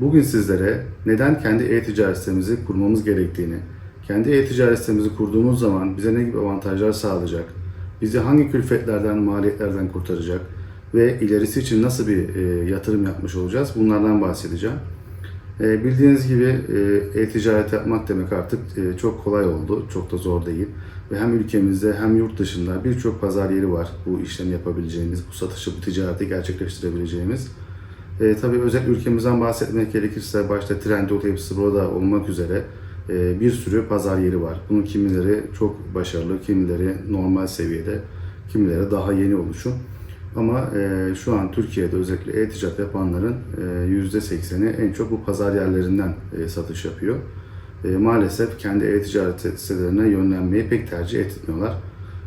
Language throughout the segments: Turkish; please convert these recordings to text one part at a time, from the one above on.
Bugün sizlere neden kendi e-ticaret sitemizi kurmamız gerektiğini, kendi e-ticaret sitemizi kurduğumuz zaman bize ne gibi avantajlar sağlayacak, bizi hangi külfetlerden, maliyetlerden kurtaracak ve ilerisi için nasıl bir e, yatırım yapmış olacağız bunlardan bahsedeceğim. E, bildiğiniz gibi e, e-ticaret yapmak demek artık e, çok kolay oldu, çok da zor değil. Ve hem ülkemizde hem yurt dışında birçok pazar yeri var bu işlemi yapabileceğimiz, bu satışı, bu ticareti gerçekleştirebileceğimiz. E, tabii özellikle ülkemizden bahsetmek gerekirse başta Trendyol hepsi burada olmak üzere e, bir sürü pazar yeri var. Bunun kimileri çok başarılı, kimileri normal seviyede, kimileri daha yeni oluşum. Ama e, şu an Türkiye'de özellikle e-ticaret yapanların e, %80'i en çok bu pazar yerlerinden e, satış yapıyor. E, maalesef kendi e-ticaret sitelerine yönlenmeyi pek tercih etmiyorlar.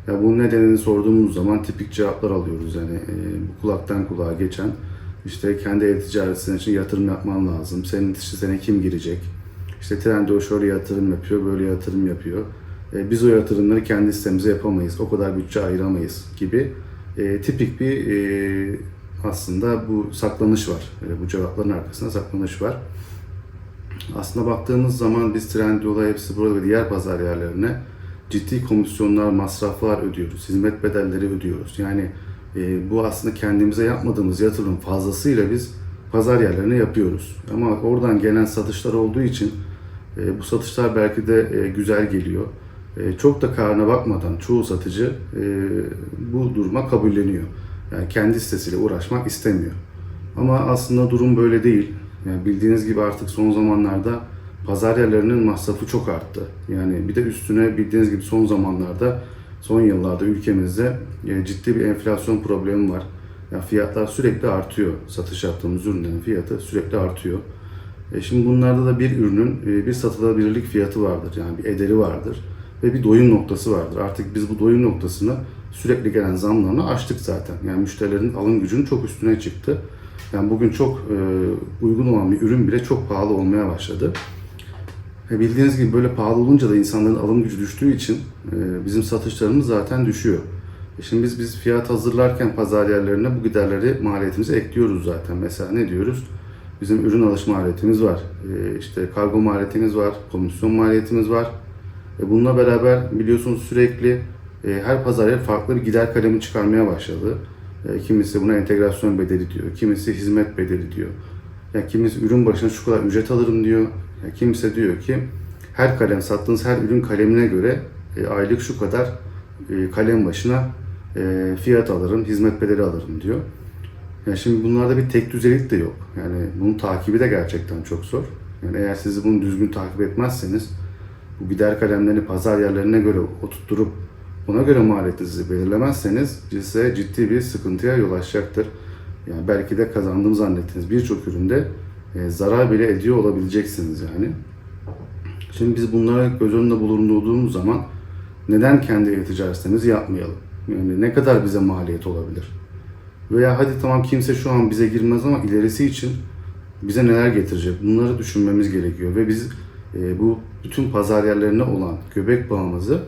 Ya bunun nedenini sorduğumuz zaman tipik cevaplar alıyoruz. Yani e, kulaktan kulağa geçen işte kendi e-ticaret sitesi için yatırım yapman lazım. Senin sitene kim girecek? İşte Trendyol şöyle yatırım yapıyor, böyle yatırım yapıyor. E, biz o yatırımları kendi sitemize yapamayız. O kadar bütçe ayıramayız gibi e, tipik bir e, aslında bu saklanış var. E, bu cevapların arkasında saklanış var. Aslında baktığımız zaman biz Trendyol'a hepsi burada ve diğer pazar yerlerine ciddi komisyonlar, masraflar ödüyoruz. Hizmet bedelleri ödüyoruz. Yani e, bu aslında kendimize yapmadığımız yatırım fazlasıyla biz pazar yerlerine yapıyoruz. Ama oradan gelen satışlar olduğu için e, bu satışlar belki de e, güzel geliyor. E, çok da karına bakmadan çoğu satıcı e, bu duruma kabulleniyor. Yani kendi sitesiyle uğraşmak istemiyor. Ama aslında durum böyle değil. Yani bildiğiniz gibi artık son zamanlarda pazar yerlerinin masrafı çok arttı. Yani bir de üstüne bildiğiniz gibi son zamanlarda, son yıllarda ülkemizde e, ciddi bir enflasyon problemi var. Yani fiyatlar sürekli artıyor. Satış yaptığımız ürünlerin fiyatı sürekli artıyor. E şimdi bunlarda da bir ürünün e, bir satılabilirlik fiyatı vardır. Yani bir ederi vardır ve bir doyum noktası vardır. Artık biz bu doyum noktasını sürekli gelen zamlarla aştık zaten. Yani müşterilerin alım gücünün çok üstüne çıktı. Yani bugün çok e, uygun olan bir ürün bile çok pahalı olmaya başladı. Bildiğiniz gibi böyle pahalı olunca da insanların alım gücü düştüğü için e, bizim satışlarımız zaten düşüyor. E şimdi biz biz fiyat hazırlarken pazar yerlerine bu giderleri maliyetimize ekliyoruz zaten. Mesela ne diyoruz? Bizim ürün alış maliyetimiz var. E, işte kargo maliyetimiz var, komisyon maliyetimiz var. Bununla beraber biliyorsunuz sürekli her pazar yer farklı bir gider kalemi çıkarmaya başladı. Kimisi buna entegrasyon bedeli diyor, kimisi hizmet bedeli diyor. Ya kimisi ürün başına şu kadar ücret alırım diyor. Ya kimisi diyor ki her kalem sattığınız her ürün kalemine göre e, aylık şu kadar e, kalem başına e, fiyat alırım, hizmet bedeli alırım diyor. Ya şimdi bunlarda bir tek düzelik de yok. Yani bunun takibi de gerçekten çok zor. Yani eğer siz bunu düzgün takip etmezseniz bu gider kalemlerini pazar yerlerine göre oturtturup ona göre maliyetinizi belirlemezseniz size ciddi bir sıkıntıya yol açacaktır. Yani belki de kazandığım zannettiğiniz birçok üründe e, zarar bile ediyor olabileceksiniz yani. Şimdi biz bunlara göz önünde bulundurduğumuz zaman neden kendi e-ticaret sitemizi yapmayalım? Yani ne kadar bize maliyet olabilir? Veya hadi tamam kimse şu an bize girmez ama ilerisi için bize neler getirecek? Bunları düşünmemiz gerekiyor ve biz e, bu bütün pazar yerlerine olan göbek bağımızı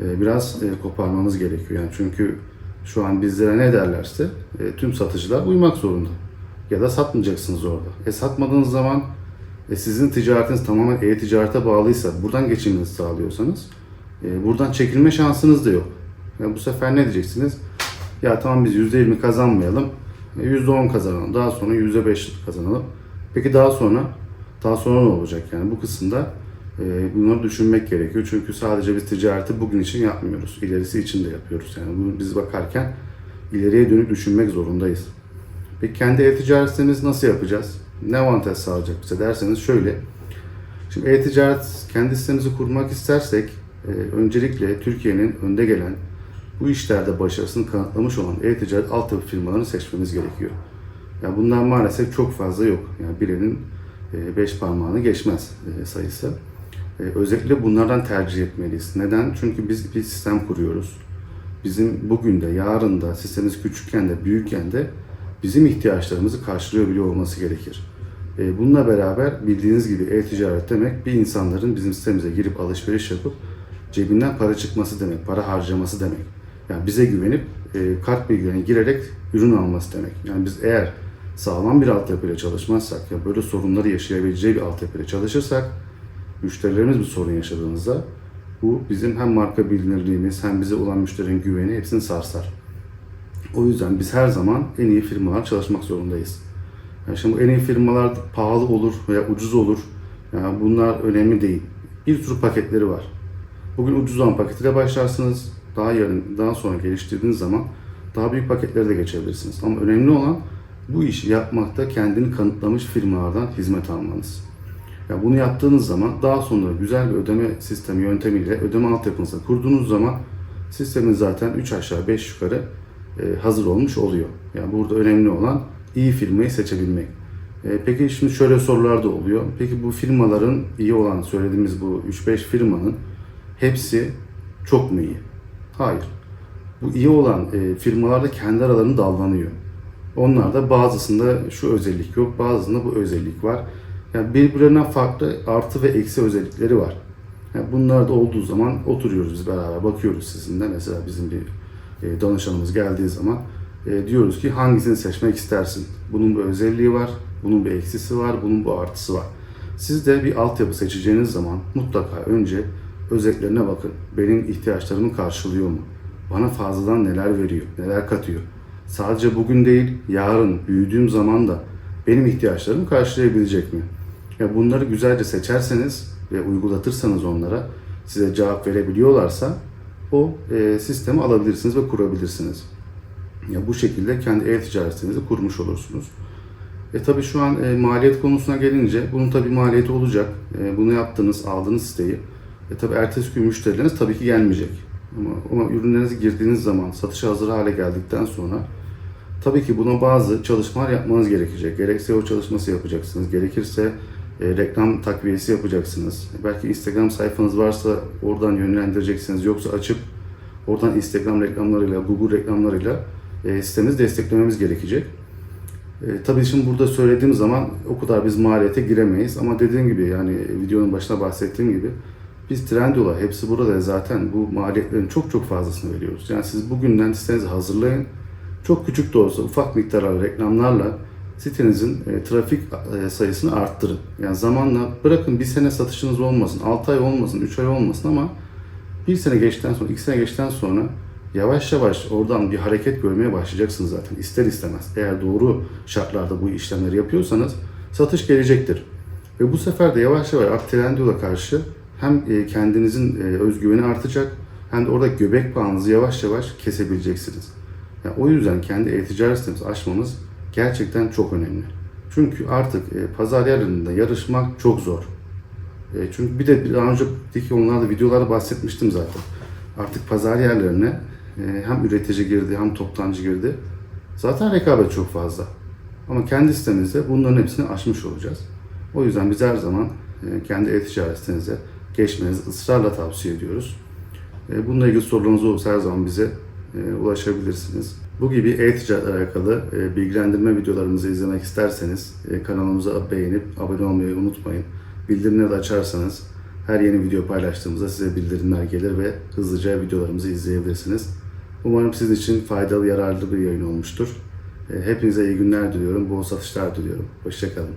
e, biraz e, koparmamız gerekiyor. Yani çünkü şu an bizlere ne derlerse e, tüm satıcılar uymak zorunda. Ya da satmayacaksınız orada. E satmadığınız zaman e, sizin ticaretiniz tamamen e-ticarete bağlıysa, buradan geçiminizi sağlıyorsanız e, buradan çekilme şansınız da yok. Yani bu sefer ne diyeceksiniz? Ya tamam biz %20 kazanmayalım, e, %10 kazanalım, daha sonra %5 kazanalım. Peki daha sonra, daha sonra ne olacak yani bu kısımda e, bunları düşünmek gerekiyor. Çünkü sadece biz ticareti bugün için yapmıyoruz. İlerisi için de yapıyoruz. Yani bunu biz bakarken ileriye dönük düşünmek zorundayız. Peki kendi e-ticaret nasıl yapacağız? Ne avantaj sağlayacak bize derseniz şöyle. Şimdi e-ticaret kendi sitemizi kurmak istersek e, öncelikle Türkiye'nin önde gelen bu işlerde başarısını kanıtlamış olan e-ticaret altyapı firmalarını seçmemiz gerekiyor. Yani bunlar maalesef çok fazla yok. Yani birinin e, beş parmağını geçmez e, sayısı. E, özellikle bunlardan tercih etmeliyiz. Neden? Çünkü biz bir sistem kuruyoruz. Bizim bugün de, yarın da, sistemimiz küçükken de, büyükken de bizim ihtiyaçlarımızı karşılıyor bile olması gerekir. E, Bununla beraber bildiğiniz gibi e-ticaret demek bir insanların bizim sitemize girip alışveriş yapıp cebinden para çıkması demek, para harcaması demek. Yani bize güvenip e, kart bilgilerine girerek ürün alması demek. Yani biz eğer sağlam bir altyapıyla çalışmazsak ya böyle sorunları yaşayabileceği bir altyapıyla çalışırsak müşterilerimiz bir sorun yaşadığınızda bu bizim hem marka bilinirliğimiz hem bize olan müşterinin güveni hepsini sarsar. O yüzden biz her zaman en iyi firmalar çalışmak zorundayız. Yani şimdi en iyi firmalar pahalı olur veya ucuz olur. Yani bunlar önemli değil. Bir sürü paketleri var. Bugün ucuz olan paketiyle başlarsınız. Daha yarın, daha sonra geliştirdiğiniz zaman daha büyük paketlere de geçebilirsiniz. Ama önemli olan bu işi yapmakta kendini kanıtlamış firmalardan hizmet almanız. Ya bunu yaptığınız zaman daha sonra güzel bir ödeme sistemi yöntemiyle ödeme altyapınızı kurduğunuz zaman sistemin zaten 3 aşağı 5 yukarı e, hazır olmuş oluyor. Yani burada önemli olan iyi firmayı seçebilmek. E, peki şimdi şöyle sorular da oluyor. Peki bu firmaların iyi olan söylediğimiz bu 3-5 firmanın hepsi çok mu iyi? Hayır. Bu iyi olan e, firmalarda kendi aralarını dallanıyor. Onlarda bazısında şu özellik yok, bazısında bu özellik var. Yani birbirlerinden farklı artı ve eksi özellikleri var. Yani bunlar da olduğu zaman oturuyoruz biz beraber bakıyoruz sizinle. Mesela bizim bir e, danışanımız geldiği zaman e, diyoruz ki hangisini seçmek istersin? Bunun bir özelliği var, bunun bir eksisi var, bunun bu artısı var. Siz de bir altyapı seçeceğiniz zaman mutlaka önce özelliklerine bakın. Benim ihtiyaçlarımı karşılıyor mu? Bana fazladan neler veriyor, neler katıyor? Sadece bugün değil, yarın büyüdüğüm zaman da benim ihtiyaçlarımı karşılayabilecek mi? Ya bunları güzelce seçerseniz ve uygulatırsanız onlara size cevap verebiliyorlarsa o e, sistemi alabilirsiniz ve kurabilirsiniz. Ya bu şekilde kendi e-ticaret sitenizi kurmuş olursunuz. E tabi şu an e, maliyet konusuna gelince bunun tabi maliyeti olacak. E, bunu yaptınız, aldınız siteyi. E tabi ertesi gün müşterileriniz tabii ki gelmeyecek. Ama, ama ürünlerinizi girdiğiniz zaman satışa hazır hale geldikten sonra tabii ki buna bazı çalışmalar yapmanız gerekecek. Gerekse o çalışması yapacaksınız. Gerekirse e, reklam takviyesi yapacaksınız. Belki Instagram sayfanız varsa oradan yönlendireceksiniz. Yoksa açıp oradan Instagram reklamlarıyla, Google reklamlarıyla e, sitenizi desteklememiz gerekecek. E, tabii şimdi burada söylediğim zaman o kadar biz maliyete giremeyiz ama dediğim gibi yani videonun başına bahsettiğim gibi biz Trendyol'a hepsi burada zaten bu maliyetlerin çok çok fazlasını veriyoruz. Yani siz bugünden sitenizi hazırlayın. Çok küçük de olsa ufak miktarlar reklamlarla sitenizin e, trafik e, sayısını arttırın. Yani zamanla bırakın bir sene satışınız olmasın, 6 ay olmasın, 3 ay olmasın ama bir sene geçtikten sonra, iki sene geçtikten sonra yavaş yavaş oradan bir hareket görmeye başlayacaksınız zaten ister istemez. Eğer doğru şartlarda bu işlemleri yapıyorsanız satış gelecektir. Ve bu sefer de yavaş yavaş Trendyol'a karşı hem e, kendinizin e, özgüveni artacak hem de orada göbek bağınızı yavaş yavaş kesebileceksiniz. Yani o yüzden kendi e-ticaret sitemizi açmamız gerçekten çok önemli. Çünkü artık e, pazar yerlerinde yarışmak çok zor. E, çünkü bir de daha önceki onlarda videolarda bahsetmiştim zaten. Artık pazar yerlerine e, hem üretici girdi hem toptancı girdi. Zaten rekabet çok fazla. Ama kendi sitemizde bunların hepsini aşmış olacağız. O yüzden biz her zaman e, kendi e-ticaret sitenize geçmenizi ısrarla tavsiye ediyoruz. E, Bununla ilgili sorularınız olursa her zaman bize e, ulaşabilirsiniz. Bu gibi e-ticaretle alakalı e, bilgilendirme videolarımızı izlemek isterseniz e, kanalımıza beğenip abone olmayı unutmayın. Bildirimleri açarsanız her yeni video paylaştığımızda size bildirimler gelir ve hızlıca videolarımızı izleyebilirsiniz. Umarım sizin için faydalı, yararlı bir yayın olmuştur. E, Hepinize iyi günler diliyorum, bol satışlar diliyorum. Hoşçakalın.